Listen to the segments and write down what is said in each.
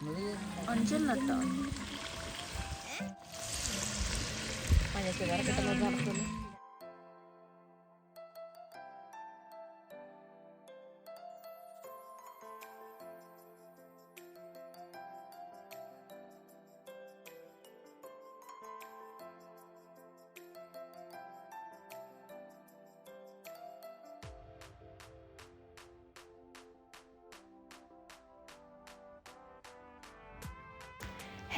അഞ്ചെണ്ണം കേട്ടോ മഞ്ഞച്ചോറ് കിട്ടുന്നത് നടക്കുന്നു.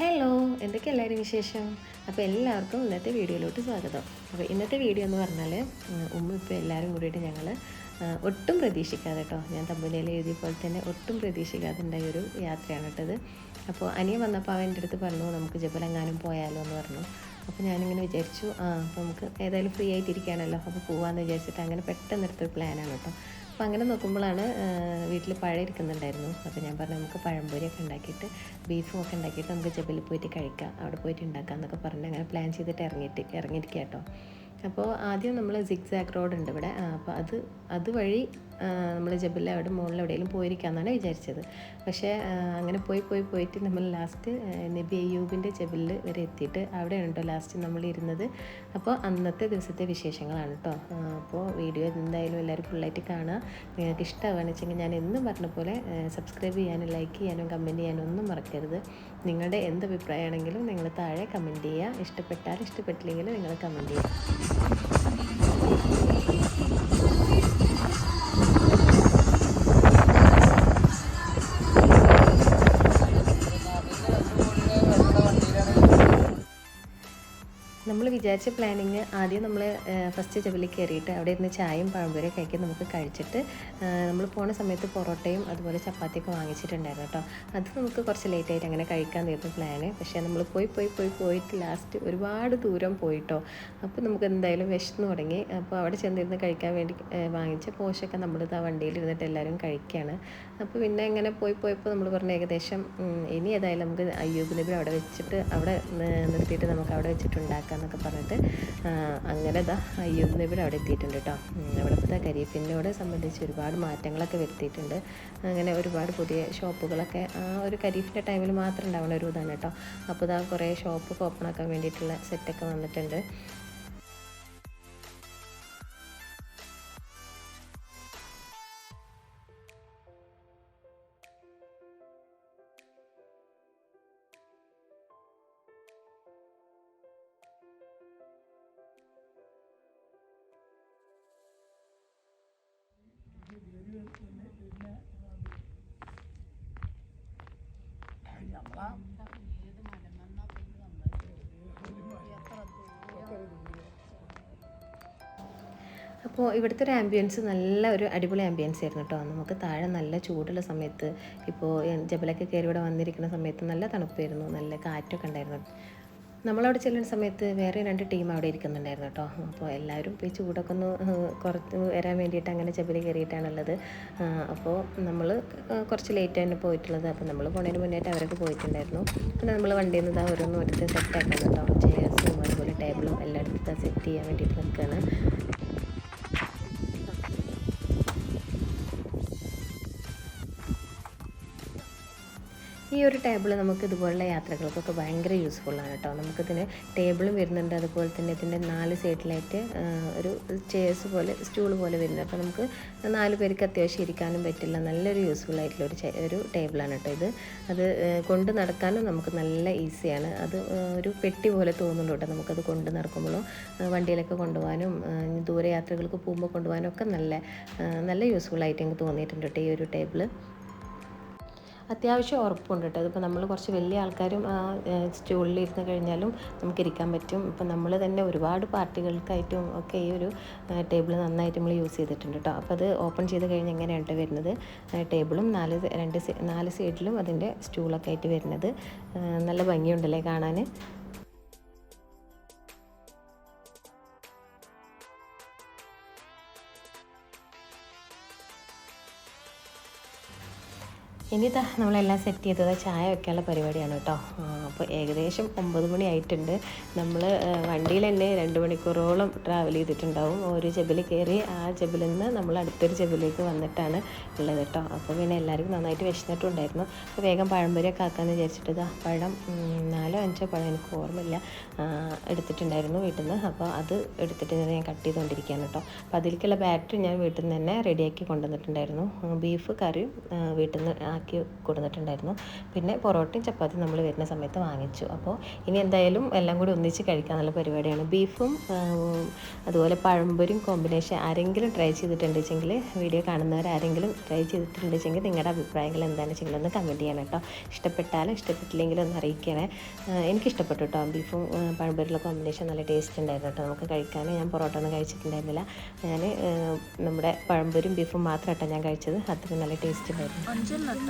ഹലോ എന്തൊക്കെ എല്ലാവരും വിശേഷം? അപ്പോൾ എല്ലാവർക്കും ഇന്നത്തെ വീഡിയോയിലോട്ട് സ്വാഗതം. അപ്പോൾ ഇന്നത്തെ വീഡിയോ എന്ന് പറഞ്ഞാൽ ഉമ്മ ഇപ്പോൾ എല്ലാവരും കൂടിയിട്ട് ഞങ്ങൾ ഒട്ടും പ്രതീക്ഷിക്കാതെ കേട്ടോ ഞാൻ തമ്പുലയിൽ എഴുതിയ പോലെ തന്നെ ഒട്ടും പ്രതീക്ഷിക്കാതെ ഉണ്ടായ ഒരു യാത്രയാണ് കേട്ടത് അപ്പോൾ അനിയൻ വന്നപ്പോൾ അവൻ അടുത്ത് പറഞ്ഞു നമുക്ക് ജപലങ്ങാനും പോയാലോ എന്ന് പറഞ്ഞു. അപ്പോൾ ഞാനിങ്ങനെ വിചാരിച്ചു ആ അപ്പോൾ നമുക്ക് ഏതായാലും ഫ്രീ ആയിട്ടിരിക്കുകയാണല്ലോ അപ്പോൾ പോകാമെന്ന് വിചാരിച്ചിട്ട് അങ്ങനെ പെട്ടെന്ന് എടുത്തൊരു പ്ലാനാണ് കേട്ടോ. അപ്പോൾ അങ്ങനെ നോക്കുമ്പോഴാണ് വീട്ടിൽ പഴം ഇരിക്കുന്നുണ്ടായിരുന്നു. അപ്പോൾ ഞാൻ പറഞ്ഞു നമുക്ക് പഴംപൊരിയൊക്കെ ഉണ്ടാക്കിയിട്ട് ബീഫും ഒക്കെ ഉണ്ടാക്കിയിട്ട് നമുക്ക് ജബലിൽ പോയിട്ട് കഴിക്കാം അവിടെ പോയിട്ട് ഉണ്ടാക്കാം എന്നൊക്കെ പറഞ്ഞ് അങ്ങനെ പ്ലാൻ ചെയ്തിട്ട് ഇറങ്ങിയിട്ട് ഇറങ്ങിയിരിക്കുക കേട്ടോ അപ്പോൾ ആദ്യം നമ്മൾ സിക്സാക് റോഡ് ഉണ്ട് ഇവിടെ. അപ്പോൾ അത് അതുവഴി നമ്മൾ ജബലിൽ അവിടെ മുകളിൽ എവിടെയെങ്കിലും പോയിരിക്കാമെന്നാണ് വിചാരിച്ചത്. പക്ഷേ അങ്ങനെ പോയി പോയി പോയിട്ട് നമ്മൾ ലാസ്റ്റ് നബി അയ്യൂബിന്റെ ജബലിൽ വരെ എത്തിയിട്ട് അവിടെയാണ് കേട്ടോ ലാസ്റ്റ് നമ്മൾ ഇരുന്നത്. അപ്പോൾ അന്നത്തെ ദിവസത്തെ വിശേഷങ്ങളാണ് കേട്ടോ അപ്പോൾ വീഡിയോ എന്തായാലും എല്ലാവരും ഫുള്ളായിട്ട് കാണുക. നിങ്ങൾക്ക് ഇഷ്ടമാണെന്ന് ഞാൻ എന്നും പറഞ്ഞ പോലെ സബ്സ്ക്രൈബ് ചെയ്യാനും ലൈക്ക് ചെയ്യാനും കമന്റ് ചെയ്യാനും ഒന്നും മറക്കരുത്. നിങ്ങളുടെ എന്ത് അഭിപ്രായമാണെങ്കിലും നിങ്ങൾ താഴെ കമന്റ് ചെയ്യുക. ഇഷ്ടപ്പെട്ടാൽ ഇഷ്ടപ്പെട്ടില്ലെങ്കിൽ നിങ്ങൾ കമന്റ് ചെയ്യുക. നമ്മൾ വിചാരിച്ച പ്ലാനിങ് ആദ്യം നമ്മൾ ഫസ്റ്റ് ജബലിൽ കയറിയിട്ട് അവിടെ ഇരുന്ന് ചായയും പഴംപൊരിയും കഴിക്കി നമുക്ക് കഴിച്ചിട്ട് നമ്മൾ പോണ സമയത്ത് പൊറോട്ടയും അതുപോലെ ചപ്പാത്തിയൊക്കെ വാങ്ങിച്ചിട്ടുണ്ടായിരുന്നു കേട്ടോ. അത് നമുക്ക് കുറച്ച് ലേറ്റായിട്ട് അങ്ങനെ കഴിക്കാമെന്നായിരുന്നു പ്ലാന് പക്ഷേ നമ്മൾ പോയി പോയി പോയി പോയിട്ട് ലാസ്റ്റ് ഒരുപാട് ദൂരം പോയിട്ടോ. അപ്പോൾ നമുക്ക് എന്തായാലും വിശന്ന് തുടങ്ങി. അപ്പോൾ അവിടെ ചെന്നിരുന്ന് കഴിക്കാൻ വേണ്ടി വാങ്ങിച്ച പോഷൊക്കെ നമ്മൾ ആ വണ്ടിയിൽ ഇരുന്നിട്ട് എല്ലാവരും കഴിക്കുകയാണ്. അപ്പോൾ പിന്നെ ഇങ്ങനെ പോയി പോയപ്പോൾ നമ്മൾ പറഞ്ഞ ഏകദേശം ഇനി ഏതായാലും നമുക്ക് അയ്യൂബ് നബി അവിടെ വെച്ചിട്ട് അവിടെ നിർത്തിയിട്ട് നമുക്ക് അവിടെ വെച്ചിട്ട് ഉണ്ടാക്കാം. എന്നൊക്കെ പറഞ്ഞിട്ട് അങ്ങനെ ഇതാ അയ്യൂബ് ഇവിടെ അവിടെ എത്തിയിട്ടുണ്ട് കേട്ടോ ഉം, അവിടുത്തെ കരിയപ്പിനോട് സംബന്ധിച്ച് ഒരുപാട് മാറ്റങ്ങളൊക്കെ വരുത്തിയിട്ടുണ്ട്. അങ്ങനെ ഒരുപാട് പുതിയ ഷോപ്പുകളൊക്കെ ആ ഒരു കരിയപ്പിന്റെ ടൈമിൽ മാത്രം ഉണ്ടാവുന്ന ഒരു ഇതാണ് കേട്ടോ അപ്പോൾ ഇതാ കുറേ ഷോപ്പൊക്കെ ഓപ്പൺ ആക്കാൻ വേണ്ടിയിട്ടുള്ള സെറ്റൊക്കെ വന്നിട്ടുണ്ട്. അപ്പോൾ ഇവിടുത്തെ ഒരു ആംബിയൻസ് നല്ല ഒരു അടിപൊളി ആംബിയൻസ് ആയിരുന്നു കേട്ടോ. നമുക്ക് താഴെ നല്ല ചൂടുള്ള സമയത്ത് ഇപ്പോൾ ജബലൊക്കെ കയറി ഇവിടെ വന്നിരിക്കുന്ന സമയത്ത് നല്ല തണുപ്പായിരുന്നു. നല്ല കാറ്റൊക്കെ ഉണ്ടായിരുന്നു. നമ്മളവിടെ ചെല്ലുന്ന സമയത്ത് വേറെ രണ്ട് ടീം അവിടെ ഇരിക്കുന്നുണ്ടായിരുന്നു കേട്ടോ. അപ്പോൾ എല്ലാവരും ഈ ചൂടൊക്കെ ഒന്ന് കുറച്ച് വരാൻ വേണ്ടിയിട്ട് അങ്ങനെ ജബലി കയറിയിട്ടാണുള്ളത്. അപ്പോൾ നമ്മൾ കുറച്ച് ലേറ്റ് തന്നെ പോയിട്ടുള്ളത്. അപ്പോൾ നമ്മൾ പോണതിന് മുന്നേറ്റ് അവരൊക്കെ പോയിട്ടുണ്ടായിരുന്നു. പിന്നെ നമ്മൾ വണ്ടിയിൽ നിന്ന് ഇതാ ഓരോന്നും എടുത്ത് സെറ്റ് ആക്കുന്നുണ്ടോ കേട്ടോ. ചെയർസും അതുപോലെ ടേബിളും എല്ലായിടത്തും സെറ്റ് ചെയ്യാൻ വേണ്ടിയിട്ട് നിൽക്കുകയാണ് ഈ ഒരു ടേബിൾ നമുക്ക് ഇതുപോലുള്ള യാത്രകൾക്കൊക്കെ ഭയങ്കര യൂസ്ഫുള്ളാണ് കേട്ടോ. നമുക്കിതിന് ടേബിളും വരുന്നുണ്ട്. അതുപോലെ തന്നെ ഇതിന്റെ നാല് സൈഡിലായിട്ട് ഒരു ചെയർസ് പോലെ സ്റ്റൂൾ പോലെ വരുന്നുണ്ട്. അപ്പോൾ നമുക്ക് നാല് പേർക്ക് അത്യാവശ്യം ഇരിക്കാനും പറ്റില്ല. നല്ലൊരു യൂസ്ഫുൾ ആയിട്ടുള്ള ഒരു ഒരു ടേബിളാണ് കേട്ടോ ഇത്. അത് കൊണ്ട് നടക്കാനും നമുക്ക് നല്ല ഈസിയാണ് അത് ഒരു പെട്ടി പോലെ തോന്നുന്നുണ്ട് കേട്ടോ നമുക്കത് കൊണ്ട് നടക്കുമ്പോഴും. വണ്ടിയിലൊക്കെ കൊണ്ടുപോകാനും ദൂരയാത്രകൾക്ക് ദൂരെ പോകുമ്പോൾ കൊണ്ടുപോകാനും ഒക്കെ നല്ല നല്ല യൂസ്ഫുൾ ആയിട്ട് എനിക്ക് തോന്നിയിട്ടുണ്ട് കേട്ടോ ഈ ഒരു ടേബിൾ അത്യാവശ്യം ഉറപ്പുണ്ട് കേട്ടോ. അതിപ്പോൾ നമ്മൾ കുറച്ച് വലിയ ആൾക്കാരും ഇരുന്ന് കഴിഞ്ഞാലും നമുക്ക് ഇരിക്കാൻ പറ്റും. ഇപ്പം നമ്മൾ തന്നെ ഒരുപാട് പാർട്ടികൾക്കായിട്ടും ഒക്കെ ഈ ഒരു ടേബിൾ നന്നായിട്ട് നമ്മൾ യൂസ് ചെയ്തിട്ടുണ്ട് കേട്ടോ. അപ്പോൾ അത് ഓപ്പൺ ചെയ്ത് കഴിഞ്ഞ് എങ്ങനെയാണ് വരുന്നത്? ടേബിളും നാല് രണ്ട് നാല് സൈഡിലും അതിന്റെ സ്റ്റൂളൊക്കെ ആയിട്ട് വരുന്നത്. നല്ല ഭംഗിയുണ്ടല്ലേ കാണാൻ ഇനി ഇതാ നമ്മളെല്ലാം സെറ്റ് ചെയ്തത് ചായ വെക്കാനുള്ള പരിപാടിയാണ് കേട്ടോ. അപ്പോൾ ഏകദേശം ഒമ്പത് മണി ആയിട്ടുണ്ട്. നമ്മൾ വണ്ടിയിൽ തന്നെ രണ്ട് മണിക്കൂറോളം ട്രാവൽ ചെയ്തിട്ടുണ്ടാവും. ഒരു ജബിൽ കയറി ആ ജബിൽ നിന്ന് നമ്മൾ അടുത്തൊരു ജബിലേക്ക് വന്നിട്ടാണ് ഉള്ളത് കേട്ടോ. അപ്പോൾ പിന്നെ എല്ലാവർക്കും നന്നായിട്ട് വിശന്നിട്ടുണ്ടായിരുന്നു അപ്പോൾ വേഗം പഴംപൊരിയൊക്കെ ആക്കാമെന്ന് വിചാരിച്ചിട്ട് ഇതാ പഴം നാലോ അഞ്ചോ പഴം എനിക്ക് ഓർമ്മയില്ല. എടുത്തിട്ടുണ്ടായിരുന്നു വീട്ടിൽ നിന്ന് അപ്പോൾ അത് എടുത്തിട്ട് ഇങ്ങനെ ഞാൻ കട്ട് ചെയ്തുകൊണ്ടിരിക്കുകയാണ് കേട്ടോ. അപ്പോൾ അതിലേക്കുള്ള ബാറ്ററി ഞാൻ വീട്ടിൽ നിന്ന് തന്നെ റെഡിയാക്കി കൊണ്ടുവന്നിട്ടുണ്ടായിരുന്നു. ബീഫ് കറിയും വീട്ടിൽ നിന്ന് ആക്കി കൊടുത്തിട്ടുണ്ടായിരുന്നു. പിന്നെ പൊറോട്ടയും ചപ്പാത്തിയും നമ്മൾ വരുന്ന സമയത്ത് വാങ്ങിച്ചു. അപ്പോൾ ഇനി എന്തായാലും എല്ലാം കൂടി ഒന്നിച്ച് കഴിക്കാനുള്ള പരിപാടിയാണ്. ബീഫും അതുപോലെ പഴംപൊരിയും കോമ്പിനേഷൻ ആരെങ്കിലും ട്രൈ ചെയ്തിട്ടുണ്ടെങ്കിൽ വീഡിയോ കാണുന്നവർ ആരെങ്കിലും ട്രൈ ചെയ്തിട്ടുണ്ടെങ്കിൽ നിങ്ങളുടെ അഭിപ്രായങ്ങൾ എന്താണെന്ന് വെച്ചെങ്കിൽ ഒന്ന് കമന്റ് ചെയ്യണം കേട്ടോ. ഇഷ്ടപ്പെട്ടാലും ഇഷ്ടപ്പെട്ടില്ലെങ്കിലും ഒന്ന് അറിയിക്കണേ. എനിക്ക് ഇഷ്ടപ്പെട്ടു കേട്ടോ. ബീഫും പഴംപൊരിയുള്ള കോമ്പിനേഷൻ നല്ല ടേസ്റ്റ് ഉണ്ടായിരുന്നു കേട്ടോ. നമുക്ക് കഴിക്കാൻ ഞാൻ പൊറോട്ട ഒന്നും കഴിച്ചിട്ടുണ്ടായിരുന്നില്ല. ഞാൻ നമ്മുടെ പഴംപൊരിയും ബീഫും മാത്രം കേട്ടോ ഞാൻ കഴിച്ചത്. അത്രയും നല്ല ടേസ്റ്റ് ഉണ്ടായിരുന്നു.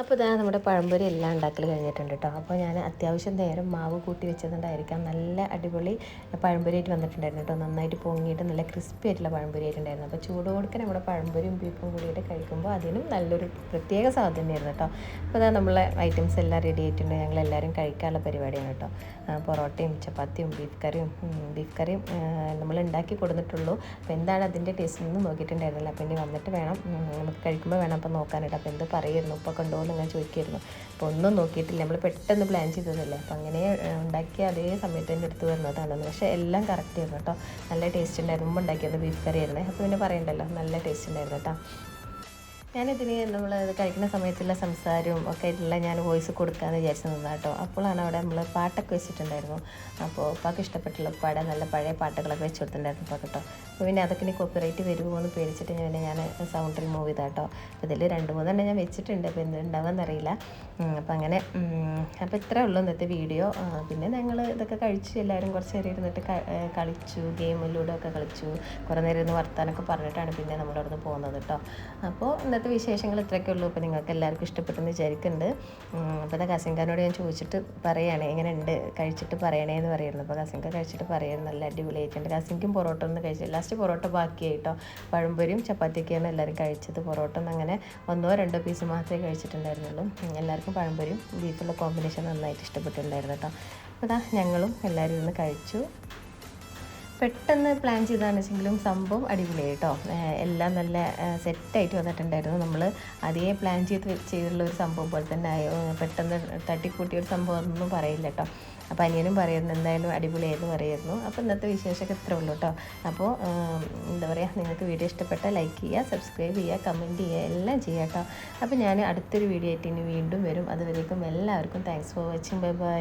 അപ്പോൾ ഇതാ നമ്മുടെ പഴംപൊരി എല്ലാം ഉണ്ടാക്കൽ കഴിഞ്ഞിട്ടുണ്ട് കേട്ടോ. അപ്പോൾ ഞാൻ അത്യാവശ്യം നേരം മാവ് കൂട്ടി വെച്ചതുകൊണ്ടായിരിക്കാം നല്ല അടിപൊളി പഴംപൊരിയായിട്ട് വന്നിട്ടുണ്ടായിരുന്നു കേട്ടോ. നന്നായിട്ട് പൊങ്ങിയിട്ട് നല്ല ക്രിസ്പി ആയിട്ടുള്ള പഴംപൊരി ആയിട്ടുണ്ടായിരുന്നു. അപ്പോൾ ചൂടോടുക്കെ നമ്മുടെ പഴംപൊരിയും ബീഫും കൂടിയിട്ട് കഴിക്കുമ്പോൾ അതിനും നല്ലൊരു പ്രത്യേക സ്വാദ് തന്നെയായിരുന്നു കേട്ടോ. അപ്പോൾ ഇതാ നമ്മളെ ഐറ്റംസ് എല്ലാം റെഡി ആയിട്ടുണ്ട്. ഞങ്ങൾ എല്ലാവരും കഴിക്കാനുള്ള പരിപാടിയാണ് കേട്ടോ. പൊറോട്ടയും ചപ്പാത്തിയും ബീഫ് കറിയും ബീഫ് കറിയും നമ്മൾ ഉണ്ടാക്കി കൊടുത്തിട്ടുള്ളൂ. അപ്പോൾ എന്താണ് അതിന്റെ ടേസ്റ്റ് ഒന്നും നോക്കിയിട്ടുണ്ടായിരുന്നില്ല. അപ്പോൾ ഇനി വന്നിട്ട് വേണം നമുക്ക് കഴിക്കുമ്പോൾ വേണം. അപ്പോൾ നോക്കാനായിട്ട്. അപ്പോൾ എന്ത് പറയുന്നു? ഇപ്പോൾ കണ്ടോ എന്ന് ഞാൻ ചോദിക്കുമായിരുന്നു അപ്പോൾ ഒന്നും നോക്കിയിട്ടില്ല. നമ്മൾ പെട്ടെന്ന് പ്ലാൻ ചെയ്തതല്ലേ? അപ്പോൾ അങ്ങനെ ഉണ്ടാക്കി അതേ സമയത്ത് തന്നെ എടുത്തു വരുന്നതാണ് പക്ഷേ എല്ലാം കറക്റ്റ് ആയിരുന്നു കേട്ടോ. നല്ല ടേസ്റ്റ് ഉണ്ടായിരുന്നു. മുമ്പ് ഉണ്ടാക്കിയത് ബീഫ് കറി അപ്പോൾ പിന്നെ പറയണ്ടല്ലോ. നല്ല ടേസ്റ്റ് ഉണ്ടായിരുന്നു കേട്ടോ. ഞാനിതിന് നമ്മൾ കഴിക്കുന്ന സമയത്തുള്ള സംസാരവും ഒക്കെ ആയിട്ടുള്ള ഞാൻ വോയിസ് കൊടുക്കാമെന്ന് വിചാരിച്ചു നിന്നാ കേട്ടോ അപ്പോഴാണ് അവിടെ നമ്മൾ പാട്ടൊക്കെ വെച്ചിട്ടുണ്ടായിരുന്നു. അപ്പോൾ ഉപ്പാക്ക് ഇഷ്ടപ്പെട്ടുള്ള ഉപ്പാടെ നല്ല പഴയ പാട്ടുകളൊക്കെ വെച്ച് കൊടുത്തിട്ടുണ്ടായിരുന്നു കേട്ടോ അപ്പോൾ പിന്നെ അതൊക്കെ ഇനി കോപ്പിറൈറ്റ് വരുമോ എന്ന് പേടിച്ചിട്ട് പിന്നെ ഞാൻ സൗണ്ട് റിമൂവ് ചെയ്താ കേട്ടോ അപ്പോൾ ഇതിൽ രണ്ട് മൂന്നെണ്ണം ഞാൻ വെച്ചിട്ടുണ്ട്. അപ്പോൾ എന്ത് ഉണ്ടാവുമെന്നറിയില്ല അപ്പോൾ അങ്ങനെ അപ്പോൾ ഇത്രേ ഉള്ളൂ ഇന്നത്തെ വീഡിയോ. പിന്നെ ഞങ്ങൾ ഇതൊക്കെ കഴിച്ചു എല്ലാവരും കുറച്ച് നേരം ഇരുന്നിട്ട് കളിച്ചു ഗെയിമിലൂടെ ഒക്കെ കളിച്ചു. കുറേ നേരം ഇരുന്ന് വർത്താനൊക്കെ പറഞ്ഞിട്ടാണ് പിന്നെ നമ്മളവിടുന്ന് പോകുന്നത് കേട്ടോ അപ്പോൾ ഇന്നത്തെ വിശേഷങ്ങൾ ഇത്രയൊക്കെ ഉള്ളൂ. അപ്പോൾ നിങ്ങൾക്ക് എല്ലാവർക്കും ഇഷ്ടപ്പെട്ടെന്ന് വിചാരിക്കുന്നുണ്ട്. അപ്പോൾ അത് കസിൻകാരനോട് ഞാൻ ചോദിച്ചിട്ട് പറയുകയാണ് എങ്ങനെ ഉണ്ട് കഴിച്ചിട്ട് പറയണേ എന്ന് പറയുന്നു അപ്പോൾ കസിൻക കഴിച്ചിട്ട് പറയുന്നത് നല്ല അടിപൊളിയായിട്ടുണ്ട്. കസിൻക്കും പൊറോട്ട ഒന്നും കഴിച്ചില്ല. ലാസ്റ്റ് പൊറോട്ട ബാക്കിയായിട്ടോ? പഴംപൊരിയും ചപ്പാത്തിയൊക്കെയാണ് എല്ലാവരും കഴിച്ചത്. പൊറോട്ട അങ്ങനെ ഒന്നോ രണ്ടോ പീസ് മാത്രമേ കഴിച്ചിട്ടുണ്ടായിരുന്നുള്ളൂ. എല്ലാവർക്കും പഴംപൊരിയും ബീഫുള്ള കോമ്പിനേഷൻ നന്നായിട്ട് ഇഷ്ടപ്പെട്ടിട്ടുണ്ടായിരുന്നു കേട്ടോ. അപ്പോൾ ഞങ്ങളും എല്ലാവരും ഇരുന്ന് കഴിച്ചു. പെട്ടെന്ന് പ്ലാൻ ചെയ്താണെന്ന് വെച്ചെങ്കിലും സംഭവം അടിപൊളിയായി കേട്ടോ എല്ലാം നല്ല സെറ്റായിട്ട് വന്നിട്ടുണ്ടായിരുന്നു. നമ്മൾ അതേ പ്ലാൻ ചെയ്ത് ചെയ്തുള്ള ഒരു സംഭവം പോലെ തന്നെ പെട്ടെന്ന് തട്ടിക്കൂട്ടിയ ഒരു സംഭവം ഒന്നും പറയില്ല കേട്ടോ അപ്പോൾ അനിയനും പറയുന്നു എന്തായാലും അടിപൊളിയായിരുന്നു പറയുന്നു. അപ്പോൾ ഇന്നത്തെ വിശേഷമൊക്കെ ഇത്രേ ഉള്ളൂ കേട്ടോ അപ്പോൾ എന്താ പറയുക നിങ്ങൾക്ക് വീഡിയോ ഇഷ്ടപ്പെട്ടാൽ ലൈക്ക് ചെയ്യുക സബ്സ്ക്രൈബ് ചെയ്യുക കമന്റ് ചെയ്യുക എല്ലാം ചെയ്യുക കേട്ടോ അപ്പോൾ ഞാൻ അടുത്തൊരു വീഡിയോ ആയിട്ട് ഇനി വീണ്ടും വരും. അതുവരേക്കും എല്ലാവർക്കും thanks for watching bye bye